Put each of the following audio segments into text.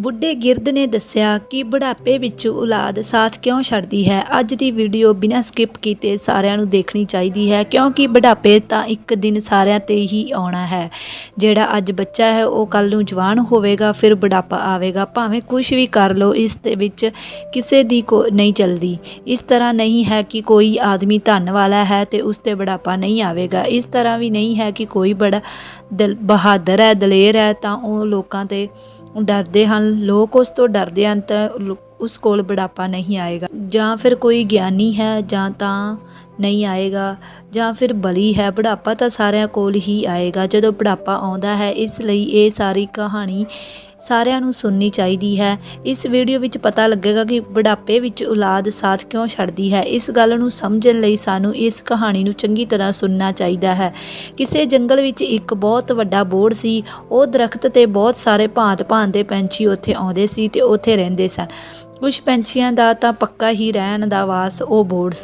ਬੁੱਢੇ ਗਿਰਦ ਨੇ ਦੱਸਿਆ ਕਿ ਬੁਢਾਪੇ ਵਿੱਚ ਔਲਾਦ ਸਾਥ ਕਿਉਂ ਛੱਡਦੀ ਹੈ? ਅੱਜ ਦੀ ਵੀਡੀਓ ਬਿਨਾਂ ਸਕਿਪ ਕੀਤੇ ਸਾਰਿਆਂ ਨੂੰ ਦੇਖਣੀ ਚਾਹੀਦੀ ਹੈ, ਕਿਉਂਕਿ ਬੁਢਾਪੇ ਤਾਂ ਇੱਕ ਦਿਨ ਸਾਰਿਆਂ ਤੇ ਹੀ ਆਉਣਾ ਹੈ। ਜਿਹੜਾ ਅੱਜ ਬੱਚਾ ਹੈ, ਉਹ ਕੱਲ ਨੂੰ ਜਵਾਨ ਹੋਵੇਗਾ, ਫਿਰ ਬੁਢਾਪਾ ਆਵੇਗਾ। ਭਾਵੇਂ ਕੁਝ ਵੀ ਕਰ ਲਓ, ਇਸ ਦੇ ਵਿੱਚ ਕਿਸੇ ਦੀ ਕੋ ਨਹੀਂ ਚਲਦੀ। ਇਸ ਤਰ੍ਹਾਂ ਨਹੀਂ ਹੈ ਕਿ ਕੋਈ ਆਦਮੀ ਧਨ ਵਾਲਾ ਹੈ ਤੇ ਉਸ ਤੇ ਬੁਢਾਪਾ ਨਹੀਂ ਆਵੇਗਾ। ਇਸ ਤਰ੍ਹਾਂ ਵੀ ਨਹੀਂ ਹੈ ਕਿ ਕੋਈ ਬੜਾ ਦਿਲ ਬਹਾਦਰ ਹੈ, ਦਲੇਰ ਹੈ, ਤਾਂ ਉਹ ਲੋਕਾਂ ਤੇ ਡਰਦੇ ਹਨ, ਲੋਕ ਉਸ ਤੋਂ ਡਰਦੇ ਹਨ ਤਾਂ ਉਸ ਕੋਲ ਬੁਢਾਪਾ ਨਹੀਂ ਆਏਗਾ। ਜਾਂ ਫਿਰ ਕੋਈ ਗਿਆਨੀ ਹੈ ਜਾਂ ਤਾਂ ਨਹੀਂ ਆਏਗਾ, ਜਾਂ ਫਿਰ ਬਲੀ ਹੈ, ਬੁਢਾਪਾ ਤਾਂ ਸਾਰਿਆਂ ਕੋਲ ਹੀ ਆਏਗਾ। ਜਦੋਂ ਬੁਢਾਪਾ ਆਉਂਦਾ ਹੈ, ਇਸ ਲਈ ਇਹ ਸਾਰੀ ਕਹਾਣੀ ਸਾਰਿਆਂ ਨੂੰ ਸੁਣਨੀ ਚਾਹੀਦੀ ਹੈ। ਇਸ ਵੀਡੀਓ ਵਿੱਚ ਪਤਾ ਲੱਗੇਗਾ ਕਿ ਬੁਢਾਪੇ ਵਿੱਚ ਔਲਾਦ ਸਾਥ ਕਿਉਂ ਛੱਡਦੀ ਹੈ। ਇਸ ਗੱਲ ਨੂੰ ਸਮਝਣ ਲਈ ਸਾਨੂੰ ਇਸ ਕਹਾਣੀ ਨੂੰ ਚੰਗੀ ਤਰ੍ਹਾਂ ਸੁਣਨਾ ਚਾਹੀਦਾ ਹੈ। ਕਿਸੇ ਜੰਗਲ ਵਿੱਚ ਇੱਕ ਬਹੁਤ ਵੱਡਾ ਬੋੜ ਸੀ। ਉਹ ਦਰਖਤ ਤੇ ਬਹੁਤ ਸਾਰੇ ਭਾਂਤ-ਭਾਂਤ ਦੇ ਪੰਛੀ ਉੱਥੇ ਆਉਂਦੇ ਸੀ ਤੇ ਉੱਥੇ ਰਹਿੰਦੇ ਸਨ। ਕੁਝ ਪੰਛੀਆਂ ਦਾ ਤਾਂ ਪੱਕਾ ਹੀ ਰਹਿਣ ਦਾ ਵਾਸ ਉਹ ਬੋੜ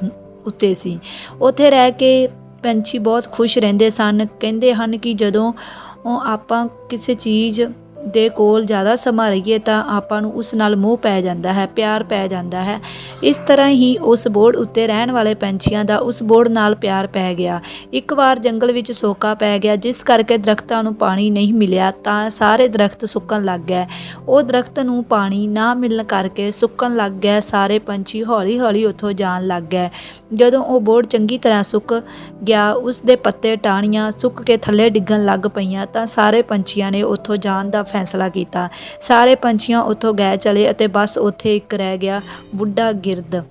ਉੱਤੇ ਸੀ। ਉੱਥੇ ਰਹਿ ਕੇ ਪੰਛੀ ਬਹੁਤ ਖੁਸ਼ ਰਹਿੰਦੇ ਸਨ। ਕਹਿੰਦੇ ਹਨ ਕਿ ਜਦੋਂ ਉਹ ਆਪਾਂ ਕਿਸੇ ਚੀਜ਼ ਦੇ ਕੋਲ ਜ਼ਿਆਦਾ ਸਮਾਂ ਰਹੀਏ ਤਾਂ ਆਪਾਂ ਨੂੰ ਉਸ ਨਾਲ ਮੋਹ ਪੈ ਜਾਂਦਾ ਹੈ, ਪਿਆਰ ਪੈ ਜਾਂਦਾ ਹੈ। ਇਸ ਤਰ੍ਹਾਂ ਹੀ ਉਸ ਬੋਰਡ ਉੱਤੇ ਰਹਿਣ ਵਾਲੇ ਪੰਛੀਆਂ ਦਾ ਉਸ ਬੋਰਡ ਨਾਲ ਪਿਆਰ ਪੈ ਗਿਆ। ਇੱਕ ਵਾਰ ਜੰਗਲ ਵਿੱਚ ਸੋਕਾ ਪੈ ਗਿਆ, ਜਿਸ ਕਰਕੇ ਦਰਖਤਾਂ ਨੂੰ ਪਾਣੀ ਨਹੀਂ ਮਿਲਿਆ ਤਾਂ ਸਾਰੇ ਦਰਖਤ ਸੁੱਕਣ ਲੱਗ ਗਏ। ਉਹ ਦਰਖਤ ਨੂੰ ਪਾਣੀ ਨਾ ਮਿਲਣ ਕਰਕੇ ਸੁੱਕਣ ਲੱਗ ਗਿਆ ਸਾਰੇ ਪੰਛੀ ਹੌਲੀ-ਹੌਲੀ ਉੱਥੋਂ ਜਾਣ ਲੱਗ ਗਏ। ਜਦੋਂ ਉਹ ਬੋਰਡ ਚੰਗੀ ਤਰ੍ਹਾਂ ਸੁੱਕ ਗਿਆ ਉਸ ਦੇ ਪੱਤੇ ਟਾਹਣੀਆਂ ਸੁੱਕ ਕੇ ਥੱਲੇ ਡਿੱਗਣ ਲੱਗ ਪਈਆਂ ਤਾਂ ਸਾਰੇ ਪੰਛੀਆਂ ਨੇ ਉੱਥੋਂ ਜਾਣ ਦਾ ਫੈਸਲਾ ਕੀਤਾ। ਸਾਰੇ ਪੰਛੀਆਂ ਉੱਥੋਂ ਗਏ ਚਲੇ ਅਤੇ ਬਸ ਉੱਥੇ ਇੱਕ ਰਹਿ ਗਿਆ ਬੁੱਢਾ ਗਿਰਦ।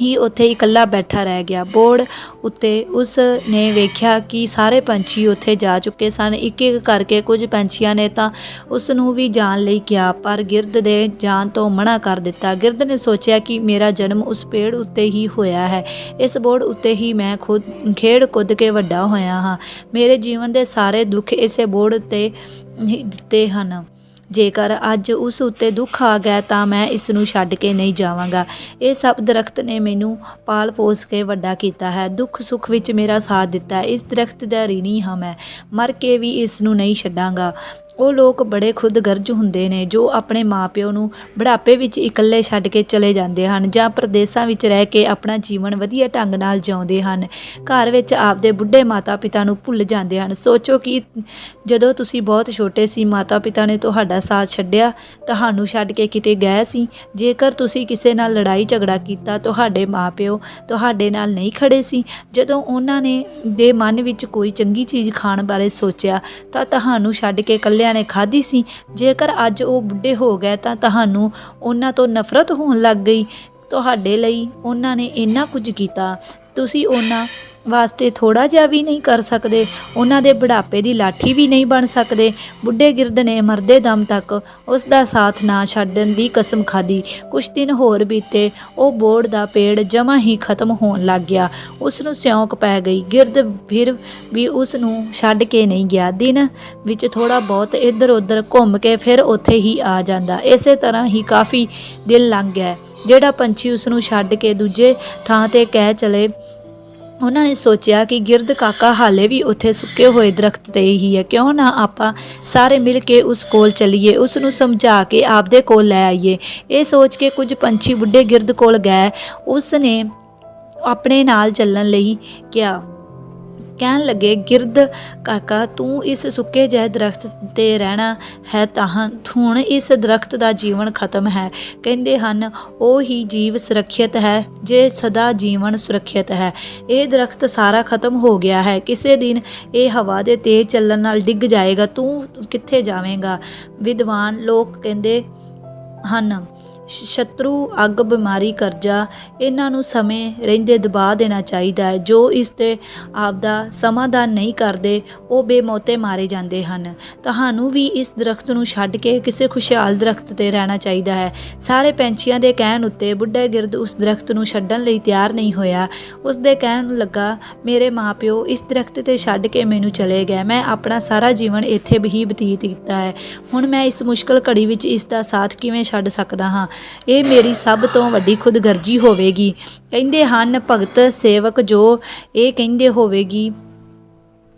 ਹੀ ਉੱਥੇ ਇਕੱਲਾ ਬੈਠਾ ਰਹਿ ਗਿਆ। ਬੋੜ ਉੱਤੇ ਉਸ ਨੇ ਵੇਖਿਆ ਕਿ ਸਾਰੇ ਪੰਛੀ ਉੱਥੇ ਜਾ ਚੁੱਕੇ ਸਨ। ਇੱਕ ਇੱਕ ਕਰਕੇ ਕੁਝ ਪੰਛੀਆਂ ਨੇ ਤਾਂ ਉਸ ਨੂੰ ਵੀ ਜਾਣ ਲਈ ਕਿਹਾ, ਪਰ ਗਿਰਦ ਦੇ ਜਾਣ ਤੋਂ ਮਨਾ ਕਰ ਦਿੱਤਾ। ਗਿਰਦ ਨੇ ਸੋਚਿਆ ਕਿ ਮੇਰਾ ਜਨਮ ਉਸ ਪੇੜ ਉੱਤੇ ਹੀ ਹੋਇਆ ਹੈ। ਇਸ ਬੋੜ ਉੱਤੇ ਹੀ ਮੈਂ ਖੁਦ, ਖੇਡ ਕੁੱਦ ਕੇ ਵੱਡਾ ਹੋਇਆ ਹਾਂ। ਮੇਰੇ ਜੀਵਨ ਦੇ ਸਾਰੇ ਦੁੱਖ ਇਸੇ ਬੋੜ ਉੱਤੇ ਦਿੱਤੇ ਹਨ। ਜੇਕਰ ਅੱਜ ਉਸ ਉੱਤੇ ਦੁੱਖ ਆ ਗਿਆ ਤਾਂ ਮੈਂ ਇਸ ਨੂੰ ਛੱਡ ਕੇ ਨਹੀਂ ਜਾਵਾਂਗਾ। ਇਹ ਸਭ ਦਰਖਤ ਨੇ ਮੈਨੂੰ ਪਾਲ ਪੋਸ ਕੇ ਵੱਡਾ ਕੀਤਾ ਹੈ। ਦੁੱਖ ਸੁੱਖ ਵਿੱਚ ਮੇਰਾ ਸਾਥ ਦਿੱਤਾ ਇਸ ਦਰਖਤ ਦਾ ਰਿਣੀ ਹਾਂ ਮੈਂ। ਮਰ ਕੇ ਵੀ ਇਸ ਨੂੰ ਨਹੀਂ ਛੱਡਾਂਗਾ। ਉਹ ਲੋਕ ਬੜੇ ਖੁਦਗਰਜ ਹੁੰਦੇ ਨੇ, ਜੋ ਆਪਣੇ ਮਾਪਿਓ ਨੂੰ ਬੁਢਾਪੇ ਵਿੱਚ ਇਕੱਲੇ ਛੱਡ ਕੇ ਚਲੇ ਜਾਂਦੇ ਹਨ ਜਾਂ ਪ੍ਰਦੇਸਾਂ ਵਿੱਚ ਰਹਿ ਕੇ ਆਪਣਾ ਜੀਵਨ ਵਧੀਆ ਢੰਗ ਨਾਲ ਜਿਉਂਦੇ ਹਨ। ਘਰ ਵਿੱਚ ਆਪਦੇ ਬੁੱਢੇ ਮਾਤਾ-ਪਿਤਾ ਨੂੰ ਭੁੱਲ ਜਾਂਦੇ ਹਨ। ਸੋਚੋ ਕਿ ਜਦੋਂ ਤੁਸੀਂ ਬਹੁਤ ਛੋਟੇ ਸੀ, ਮਾਤਾ-ਪਿਤਾ ਨੇ ਤੁਹਾਡਾ ਸਾਥ ਛੱਡਿਆ, ਤੁਹਾਨੂੰ ਛੱਡ ਕੇ ਕਿਤੇ ਗਏ ਸੀ, ਜੇਕਰ ਤੁਸੀਂ ਕਿਸੇ ਨਾਲ ਲੜਾਈ ਝਗੜਾ ਕੀਤਾ, ਤੁਹਾਡੇ ਮਾਪਿਓ ਤੁਹਾਡੇ ਨਾਲ ਨਹੀਂ ਖੜੇ ਸੀ, ਜਦੋਂ ਉਹਨਾਂ ਨੇ ਦੇ ਮਨ ਵਿੱਚ ਕੋਈ ਚੰਗੀ ਚੀਜ਼ ਖਾਣ ਬਾਰੇ ਸੋਚਿਆ, ਤਾਂ ਤੁਹਾਨੂੰ ਛੱਡ ਕੇ ਇਕੱਲਿਆਂ ਨੇ ਖਾਧੀ ਸੀ। ਜੇਕਰ ਅੱਜ ਉਹ ਬੁੱਢੇ ਹੋ ਗਏ ਤਾਂ ਤੁਹਾਨੂੰ ਉਹਨਾਂ ਤੋਂ ਨਫ਼ਰਤ ਹੋਣ ਲੱਗ ਗਈ। ਤੁਹਾਡੇ ਲਈ ਉਹਨਾਂ ਨੇ ਇੰਨਾ ਕੁਝ ਕੀਤਾ। ਤੁਸੀਂ ਉਹਨਾਂ ਵਾਸਤੇ ਥੋੜਾ ਜਿਹਾ ਵੀ ਨਹੀਂ ਕਰ ਸਕਦੇ, ਉਹਨਾਂ ਦੇ ਬੁਢਾਪੇ ਦੀ ਲਾਠੀ ਵੀ ਨਹੀਂ ਬਣ ਸਕਦੇ। ਬੁੱਢੇ ਗਿਰਦ ਨੇ ਮਰਦੇ ਦਮ ਤੱਕ ਉਸ ਦਾ ਸਾਥ ਨਾ ਛੱਡਣ ਦੀ ਕਸਮ ਖਾਧੀ। ਕੁਝ ਦਿਨ ਹੋਰ ਬੀਤੇ, ਉਹ ਬੋਰਡ ਦਾ ਪੇੜ ਜਮਾ ਹੀ ਖਤਮ ਹੋਣ ਲੱਗ ਗਿਆ। ਉਸ ਨੂੰ ਸਿਉਂਕ ਪੈ ਗਈ। ਗਿਰਦ ਫਿਰ ਵੀ ਉਸ ਨੂੰ ਛੱਡ ਕੇ ਨਹੀਂ ਗਿਆ। ਦਿਨ ਵਿੱਚ ਥੋੜਾ ਬਹੁਤ ਇੱਧਰ ਉੱਧਰ ਘੁੰਮ ਕੇ ਫਿਰ ਉੱਥੇ ਹੀ ਆ ਜਾਂਦਾ। ਇਸੇ ਤਰ੍ਹਾਂ ਹੀ ਕਾਫੀ ਦਿਨ ਲੰਘ ਗਿਆ ਜਿਹੜਾ ਪੰਛੀ ਉਸ ਨੂੰ ਛੱਡ ਕੇ ਦੂਜੇ ਥਾਂ ਤੇ ਕਹਿ ਚਲੇ ਉਹਨਾਂ ਨੇ ਸੋਚਿਆ ਕਿ ਗਿਰਦ ਕਾਕਾ ਹਾਲੇ ਵੀ ਉੱਥੇ ਸੁੱਕੇ ਹੋਏ ਦਰਖਤ ਤੇ ਹੀ ਹੈ। ਕਿਉਂ ਨਾ ਆਪਾਂ ਸਾਰੇ ਮਿਲ ਕੇ ਉਸ ਕੋਲ ਚੱਲੀਏ, ਉਸ ਨੂੰ ਸਮਝਾ ਕੇ ਆਪਦੇ ਕੋਲ ਲੈ ਆਈਏ। ਇਹ ਸੋਚ ਕੇ ਕੁਝ ਪੰਛੀ ਬੁੱਢੇ ਗਿਰਦ ਕੋਲ ਗਏ। ਉਸ ਨੇ ਆਪਣੇ ਨਾਲ ਚੱਲਣ ਲਈ ਕਿਹਾ। ਕਹਿਣ ਲੱਗੇ, ਗਿਰਦ ਕਾਕਾ, ਤੂੰ ਇਸ ਸੁੱਕੇ ਜਿਹੇ ਦਰਖਤ ਤੇ ਰਹਿਣਾ ਹੈ ਤਾਂ ਹੁਣ ਇਸ ਦਰਖਤ ਦਾ ਜੀਵਨ ਖਤਮ ਹੈ। ਕਹਿੰਦੇ ਹਨ, ਉਹ ਹੀ ਜੀਵ ਸੁਰੱਖਿਅਤ ਹੈ ਜੇ ਸਦਾ ਜੀਵਨ ਸੁਰੱਖਿਅਤ ਹੈ। ਇਹ ਦਰਖਤ ਸਾਰਾ ਖਤਮ ਹੋ ਗਿਆ ਹੈ। ਕਿਸੇ ਦਿਨ ਇਹ ਹਵਾ ਦੇ ਤੇਜ਼ ਚੱਲਣ ਨਾਲ ਡਿੱਗ ਜਾਏਗਾ। ਤੂੰ ਕਿੱਥੇ ਜਾਵੇਂਗਾ? ਵਿਦਵਾਨ ਲੋਕ ਕਹਿੰਦੇ ਹਨ ਸ਼ਤਰੂ, ਅੱਗ, ਬਿਮਾਰੀ, ਕਰਜ਼ਾ, ਇਹਨਾਂ ਨੂੰ ਸਮੇਂ ਰਹਿੰਦੇ ਦਬਾ ਦੇਣਾ ਚਾਹੀਦਾ ਹੈ। ਜੋ ਇਸ ਤੇ ਆਪਦਾ ਸਮਾਧਾਨ ਨਹੀਂ ਕਰਦੇ, ਉਹ ਬੇਮੌਤੇ ਮਾਰੇ ਜਾਂਦੇ ਹਨ। ਤੁਹਾਨੂੰ ਵੀ ਇਸ ਦਰਖਤ ਨੂੰ ਛੱਡ ਕੇ ਕਿਸੇ ਖੁਸ਼ਹਾਲ ਦਰਖਤ ਤੇ ਰਹਿਣਾ ਚਾਹੀਦਾ ਹੈ। ਸਾਰੇ ਪੰਛੀਆਂ ਦੇ ਕਹਿਣ ਉੱਤੇ ਬੁੱਢਾ ਗਿਰਦ ਉਸ ਦਰਖਤ ਨੂੰ ਛੱਡਣ ਲਈ ਤਿਆਰ ਨਹੀਂ ਹੋਇਆ। ਉਸ ਦੇ ਕਹਿਣ ਲੱਗਾ, ਮੇਰੇ ਮਾਪਿਓ, ਇਸ ਦਰਖਤ ਤੇ ਛੱਡ ਕੇ ਮੈਨੂੰ ਚਲੇ ਗਏ। ਮੈਂ ਆਪਣਾ ਸਾਰਾ ਜੀਵਨ ਇੱਥੇ ਹੀ ਬਤੀਤ ਕੀਤਾ ਹੈ। ਹੁਣ ਮੈਂ ਇਸ ਮੁਸ਼ਕਲ ਘੜੀ ਵਿੱਚ ਇਸ ਦਾ ਸਾਥ ਕਿਵੇਂ ਛੱਡ ਸਕਦਾ ਹਾਂ? ਇਹ ਮੇਰੀ ਸਭ ਤੋਂ ਵੱਡੀ ਖੁਦਗਰਜੀ ਹੋਵੇਗੀ। ਕਹਿੰਦੇ ਹਨ, ਭਗਤ ਸੇਵਕ ਜੋ ਇਹ ਕਹਿੰਦੇ ਹੋਵੇਗੀ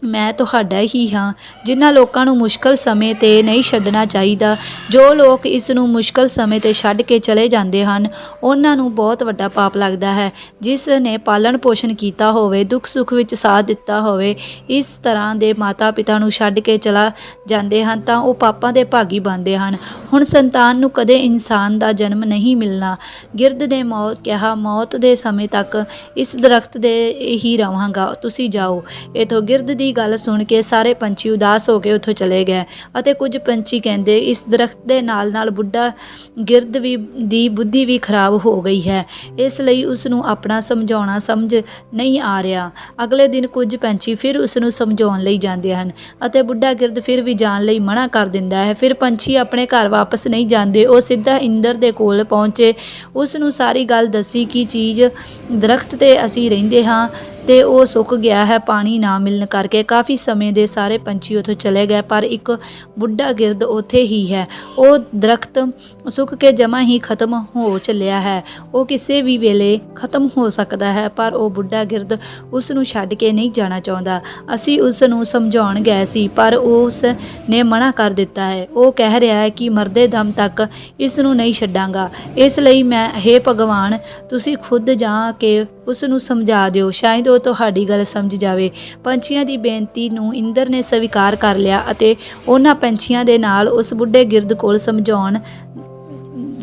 ਮੈਂ ਤੁਹਾਡਾ ਹੀ ਹਾਂ। ਜਿਨ੍ਹਾਂ ਲੋਕਾਂ ਨੂੰ ਮੁਸ਼ਕਲ ਸਮੇਂ ਤੇ ਨਹੀਂ ਛੱਡਣਾ ਚਾਹੀਦਾ, ਜੋ ਲੋਕ ਇਸ ਨੂੰ ਮੁਸ਼ਕਲ ਸਮੇਂ ਤੇ ਛੱਡ ਕੇ ਚਲੇ ਜਾਂਦੇ ਹਨ, ਉਹਨਾਂ ਨੂੰ ਬਹੁਤ ਵੱਡਾ ਪਾਪ ਲੱਗਦਾ ਹੈ। ਜਿਸ ਨੇ ਪਾਲਣ ਪੋਸ਼ਣ ਕੀਤਾ ਹੋਵੇ, ਦੁੱਖ ਸੁੱਖ ਵਿੱਚ ਸਾਥ ਦਿੱਤਾ ਹੋਵੇ, ਇਸ ਤਰ੍ਹਾਂ ਦੇ ਮਾਤਾ ਪਿਤਾ ਨੂੰ ਛੱਡ ਕੇ ਚਲਾ ਜਾਂਦੇ ਹਨ, ਤਾਂ ਉਹ ਪਾਪਾਂ ਦੇ ਭਾਗੀ ਬਣਦੇ ਹਨ। ਹੁਣ ਸੰਤਾਨ ਨੂੰ ਕਦੇ ਇਨਸਾਨ ਦਾ ਜਨਮ ਨਹੀਂ ਮਿਲਣਾ। ਗਿਰਦ ਨੇ ਮੌਤ ਕਿਹਾ, ਮੌਤ ਦੇ ਸਮੇਂ ਤੱਕ ਇਸ ਦਰਖਤ ਦੇ ਹੀ ਰਹਾਂਗਾ ਤੁਸੀਂ ਜਾਓ। ਇਥੋਂ ਗਿਰਦ ਦੀ ਗੱਲ ਸੁਣ ਕੇ ਸਾਰੇ ਪੰਛੀ ਉਦਾਸ ਹੋ ਕੇ ਉੱਥੋਂ ਚਲੇ ਗਏ ਅਤੇ ਕੁਝ ਪੰਛੀ ਕਹਿੰਦੇ, ਇਸ ਦਰਖਤ ਦੇ ਨਾਲ ਨਾਲ ਬੁੱਢਾ ਗਿਰਦ ਵੀ, ਦੀ ਬੁੱਧੀ ਵੀ ਖਰਾਬ ਹੋ ਗਈ ਹੈ। ਇਸ ਲਈ ਉਸ ਨੂੰ ਆਪਣਾ ਸਮਝਾਉਣਾ ਸਮਝ ਨਹੀਂ ਆ ਰਿਹਾ। ਅਗਲੇ ਦਿਨ ਕੁਝ ਪੰਛੀ ਫਿਰ ਉਸ ਨੂੰ ਸਮਝਾਉਣ ਲਈ ਜਾਂਦੇ ਹਨ ਅਤੇ ਬੁੱਢਾ ਗਿਰਦ ਫਿਰ ਵੀ ਜਾਣ ਲਈ ਮਨਾ ਕਰ ਦਿੰਦਾ ਹੈ। ਫਿਰ ਪੰਛੀ ਆਪਣੇ ਘਰ ਵਾਪਸ ਨਹੀਂ ਜਾਂਦੇ। ਉਹ ਸਿੱਧਾ ਇੰਦਰ ਦੇ ਕੋਲ ਪਹੁੰਚੇ। ਉਸ ਨੂੰ ਸਾਰੀ ਗੱਲ ਦੱਸੀ ਕਿ ਚੀਜ਼ ਦਰਖਤ ਤੇ ਅਸੀਂ ਰਹਿੰਦੇ ਹਾਂ। ਤੇ ਉਹ ਸੁੱਕ ਗਿਆ ਹੈ, ਪਾਣੀ ਨਾ ਮਿਲਣ ਕਰਕੇ। ਕਾਫੀ ਸਮੇਂ ਦੇ ਸਾਰੇ ਪੰਛੀ ਉੱਥੋਂ ਚਲੇ ਗਏ, ਪਰ ਇੱਕ ਬੁੱਢਾ ਗਿਰਦ ਉੱਥੇ ਹੀ ਹੈ। ਉਹ ਦਰਖਤ ਸੁੱਕ ਕੇ ਜਮਾ ਹੀ ਖਤਮ ਹੋ ਚੱਲਿਆ ਹੈ। ਉਹ ਕਿਸੇ ਵੀ ਵੇਲੇ ਖਤਮ ਹੋ ਸਕਦਾ ਹੈ, ਪਰ ਉਹ ਬੁੱਢਾ ਗਿਰਦ ਉਸ ਨੂੰ ਛੱਡ ਕੇ ਨਹੀਂ ਜਾਣਾ ਚਾਹੁੰਦਾ। ਅਸੀਂ ਉਸ ਨੂੰ ਸਮਝਾਉਣ ਗਏ ਸੀ, ਪਰ ਉਸ ਨੇ ਮਨਾ ਕਰ ਦਿੱਤਾ ਹੈ। ਉਹ ਕਹਿ ਰਿਹਾ ਹੈ ਕਿ ਮਰਦੇ ਦਮ ਤੱਕ ਇਸ ਨੂੰ ਨਹੀਂ ਛੱਡਾਂਗਾ। ਇਸ ਲਈ ਮੈਂ, ਹੇ ਭਗਵਾਨ, ਤੁਸੀਂ ਖੁਦ ਜਾ ਕੇ ਉਸ ਨੂੰ ਸਮਝਾ ਦਿਓ। ਸ਼ਾਇਦ ਉਹ ਤੁਹਾਡੀ ਗੱਲ ਸਮਝ ਜਾਵੇ। ਪੰਛੀਆਂ ਦੀ ਬੇਨਤੀ ਨੂੰ ਇੰਦਰ ਨੇ ਸਵੀਕਾਰ ਕਰ ਲਿਆ ਅਤੇ ਉਹਨਾਂ ਪੰਛੀਆਂ ਦੇ ਨਾਲ ਉਸ ਬੁੱਢੇ ਗਿਰਦ ਕੋਲ ਸਮਝਾਉਣ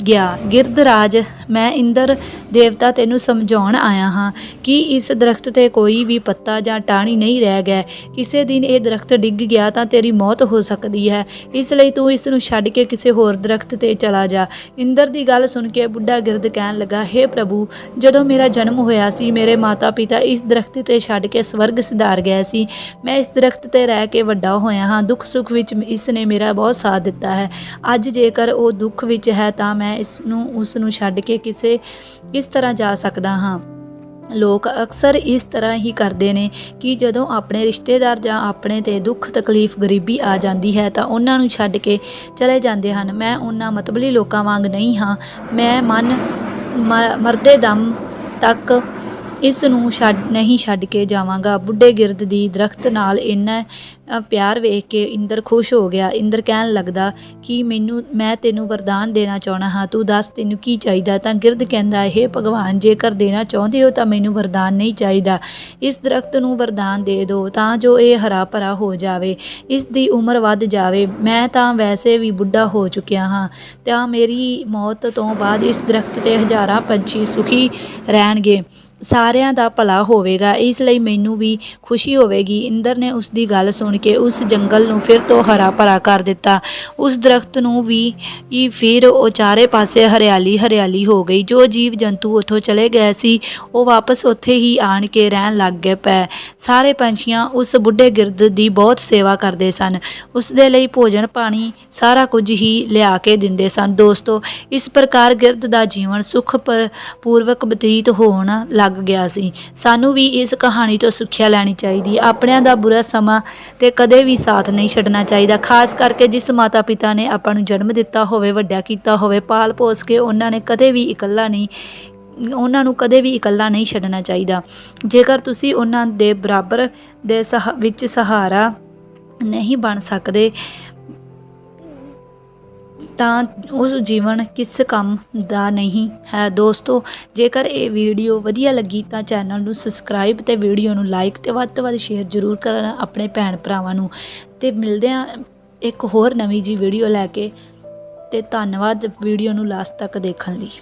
ਗਿਆ। ਗਿਰਦਰਾਜ ਮੈਂ ਇੰਦਰ ਦੇਵਤਾ ਤੈਨੂੰ ਸਮਝਾਉਣ ਆਇਆ ਹਾਂ ਕਿ ਇਸ ਦਰਖਤ ਤੇ ਕੋਈ ਵੀ ਪੱਤਾ ਜਾਂ ਟਾਹਣੀ ਨਹੀਂ ਰਹਿ ਗਿਆ ਕਿਸੇ ਦਿਨ ਇਹ ਦਰਖਤ ਡਿੱਗ ਗਿਆ ਤਾਂ ਤੇਰੀ ਮੌਤ ਹੋ ਸਕਦੀ ਹੈ। ਇਸ ਲਈ ਤੂੰ ਇਸ ਨੂੰ ਛੱਡ ਕੇ ਕਿਸੇ ਹੋਰ ਦਰਖਤ ਤੇ ਚਲਾ ਜਾ। ਇੰਦਰ ਦੀ ਗੱਲ ਸੁਣ ਕੇ ਬੁੱਢਾ ਗਿਰਦ ਕਹਿਣ ਲੱਗਾ हे ਪ੍ਰਭੂ, ਜਦੋਂ ਮੇਰਾ ਜਨਮ ਹੋਇਆ ਸੀ, ਮੇਰੇ ਮਾਤਾ ਪਿਤਾ ਇਸ ਦਰਖਤ ਤੇ ਛੱਡ ਕੇ ਸਵਰਗ ਸਿਧਾਰ ਗਏ ਸੀ। ਮੈਂ ਇਸ ਦਰਖਤ ਤੇ ਰਹਿ ਕੇ ਵੱਡਾ ਹੋਇਆ ਹਾਂ। ਦੁੱਖ ਸੁੱਖ ਵਿੱਚ ਇਸ ਨੇ ਮੇਰਾ ਬਹੁਤ ਸਾਥ ਦਿੱਤਾ ਹੈ। ਅੱਜ ਜੇਕਰ ਉਹ ਦੁੱਖ ਵਿੱਚ ਹੈ ਤਾਂ ਮੈਂ ਇਸ ਨੂੰ ਉਸ ਨੂੰ ਛੱਡ ਕੇ ਕਿਸੇ, ਕਿਸ ਤਰ੍ਹਾਂ ਜਾ ਸਕਦਾ ਹਾਂ? ਲੋਕ ਅਕਸਰ ਇਸ ਤਰ੍ਹਾਂ ਹੀ ਕਰਦੇ ਨੇ ਕਿ ਜਦੋਂ ਆਪਣੇ ਰਿਸ਼ਤੇਦਾਰ ਜਾਂ ਆਪਣੇ ਤੇ ਦੁੱਖ, ਤਕਲੀਫ, ਗਰੀਬੀ ਆ ਜਾਂਦੀ ਹੈ ਤਾਂ ਉਹਨਾਂ ਨੂੰ ਛੱਡ ਕੇ ਚਲੇ ਜਾਂਦੇ ਹਨ। ਮੈਂ ਉਹਨਾਂ ਮਤਬਲੀ ਲੋਕਾਂ ਵਾਂਗ ਨਹੀਂ ਹਾਂ। ਮੈਂ ਮਨ, ਮ- ਮਰਦੇ ਦਮ ਤੱਕ ਇਸ ਨੂੰ ਛੱਡ, ਨਹੀਂ ਛੱਡ ਕੇ ਜਾਵਾਂਗਾ। ਬੁੱਢੇ ਗਿਰਦ ਦੀ ਦਰਖਤ ਨਾਲ ਇੰਨਾ ਪਿਆਰ ਵੇਖ ਕੇ ਇੰਦਰ ਖੁਸ਼ ਹੋ ਗਿਆ। ਇੰਦਰ ਕਹਿਣ ਲੱਗਦਾ ਕਿ ਮੈਨੂੰ, ਮੈਂ ਤੈਨੂੰ ਵਰਦਾਨ ਦੇਣਾ ਚਾਹਣਾ ਹਾਂ, ਤੂੰ ਦੱਸ ਤੈਨੂੰ ਕੀ ਚਾਹੀਦਾ? ਤਾਂ ਗਿਰਦ ਕਹਿੰਦਾ ਇਹ ਭਗਵਾਨ, ਜੇਕਰ ਦੇਣਾ ਚਾਹੁੰਦੇ ਹੋ ਤਾਂ ਮੈਨੂੰ ਵਰਦਾਨ ਨਹੀਂ ਚਾਹੀਦਾ। ਇਸ ਦਰਖਤ ਨੂੰ ਵਰਦਾਨ ਦੇ ਦਿਓ ਤਾਂ ਜੋ ਇਹ ਹਰਾ ਭਰਾ ਹੋ ਜਾਵੇ। ਇਸ ਦੀ ਉਮਰ ਵੱਧ ਜਾਵੇ। ਮੈਂ ਤਾਂ ਵੈਸੇ ਵੀ ਬੁੱਢਾ ਹੋ ਚੁੱਕਿਆ ਹਾਂ। ਤਾਂ ਮੇਰੀ ਮੌਤ ਤੋਂ ਬਾਅਦ ਇਸ ਦਰਖਤ ਤੇ ਹਜ਼ਾਰਾਂ ਪੰਛੀ ਸੁਖੀ ਰਹਿਣਗੇ। ਸਾਰਿਆਂ ਦਾ ਭਲਾ ਹੋਵੇਗਾ, ਇਸ ਲਈ ਮੈਨੂੰ ਵੀ ਖੁਸ਼ੀ ਹੋਵੇਗੀ। ਇੰਦਰ ਨੇ ਉਸ ਦੀ ਗੱਲ ਸੁਣ ਕੇ ਉਸ ਜੰਗਲ ਨੂੰ ਫਿਰ ਤੋਂ ਹਰਾ ਭਰਾ ਕਰ ਦਿੱਤਾ। ਉਸ ਦਰਖਤ ਨੂੰ ਵੀ ਹੀ ਫਿਰ ਉਹ ਚਾਰੇ ਪਾਸੇ ਹਰਿਆਲੀ ਹਰਿਆਲੀ ਹੋ ਗਈ। ਜੋ ਜੀਵ ਜੰਤੂ ਉੱਥੋਂ ਚਲੇ ਗਏ ਸੀ, ਉਹ ਵਾਪਸ ਉੱਥੇ ਹੀ ਆਣ ਕੇ ਰਹਿਣ ਲੱਗ ਗਏ ਪਏ। ਸਾਰੇ ਪੰਛੀਆਂ ਉਸ ਬੁੱਢੇ ਗਿਰਦ ਦੀ ਬਹੁਤ ਸੇਵਾ ਕਰਦੇ ਸਨ। ਉਸ ਦੇ ਲਈ ਭੋਜਨ, ਪਾਣੀ, ਸਾਰਾ ਕੁਝ ਹੀ ਲਿਆ ਕੇ ਦਿੰਦੇ ਸਨ। ਦੋਸਤੋ, ਇਸ ਪ੍ਰਕਾਰ ਗਿਰਦ ਦਾ ਜੀਵਨ ਸੁਖ ਪਰ ਪੂਰਵਕ ਬਤੀਤ ਹੋਣ ਲੱਗ ਗਿਆ ਸੀ। ਸਾਨੂੰ ਵੀ ਇਸ ਕਹਾਣੀ ਤੋਂ ਸਿੱਖਿਆ ਲੈਣੀ ਚਾਹੀਦੀ ਹੈ। ਆਪਣਿਆਂ ਦਾ ਬੁਰਾ ਸਮਾਂ ਤੇ ਕਦੇ ਵੀ ਸਾਥ ਨਹੀਂ ਛੱਡਣਾ ਚਾਹੀਦਾ। ਖਾਸ ਕਰਕੇ ਜਿਸ ਮਾਤਾ ਪਿਤਾ ਨੇ ਆਪਾਂ ਨੂੰ ਜਨਮ ਦਿੱਤਾ ਹੋਵੇ, ਵੱਡਾ ਕੀਤਾ ਹੋਵੇ ਪਾਲ ਪੋਸ ਕੇ ਉਹਨਾਂ ਨੇ ਕਦੇ ਵੀ ਇਕੱਲਾ ਨਹੀਂ, ਉਹਨਾਂ ਨੂੰ ਕਦੇ ਵੀ ਇਕੱਲਾ ਨਹੀਂ ਛੱਡਣਾ ਚਾਹੀਦਾ। ਜੇਕਰ ਤੁਸੀਂ ਉਹਨਾਂ ਦੇ ਬਰਾਬਰ ਦੇ ਸਹ, ਵਿੱਚ ਸਹਾਰਾ ਨਹੀਂ ਬਣ ਸਕਦੇ ਤਾਂ ਉਸ ਜੀਵਨ ਕਿਸ ਕੰਮ ਦਾ ਨਹੀਂ ਹੈ। ਦੋਸਤੋ, ਜੇਕਰ ਇਹ ਵੀਡੀਓ ਵਧੀਆ ਲੱਗੀ ਤਾਂ ਚੈਨਲ ਨੂੰ ਸਬਸਕ੍ਰਾਈਬ ਤੇ ਵੀਡੀਓ ਨੂੰ ਲਾਈਕ ਤੇ ਵੱਧ ਤੋਂ ਵੱਧ ਸ਼ੇਅਰ ਜ਼ਰੂਰ ਕਰਨਾ ਆਪਣੇ ਭੈਣ ਭਰਾਵਾਂ ਨੂੰ। ਤੇ ਮਿਲਦੇ ਆ ਇੱਕ ਹੋਰ ਨਵੀਂ ਜੀ ਵੀਡੀਓ ਲੈ ਕੇ। ਤੇ ਧੰਨਵਾਦ ਵੀਡੀਓ ਨੂੰ ਲਾਸਟ ਤੱਕ ਦੇਖਣ ਲਈ।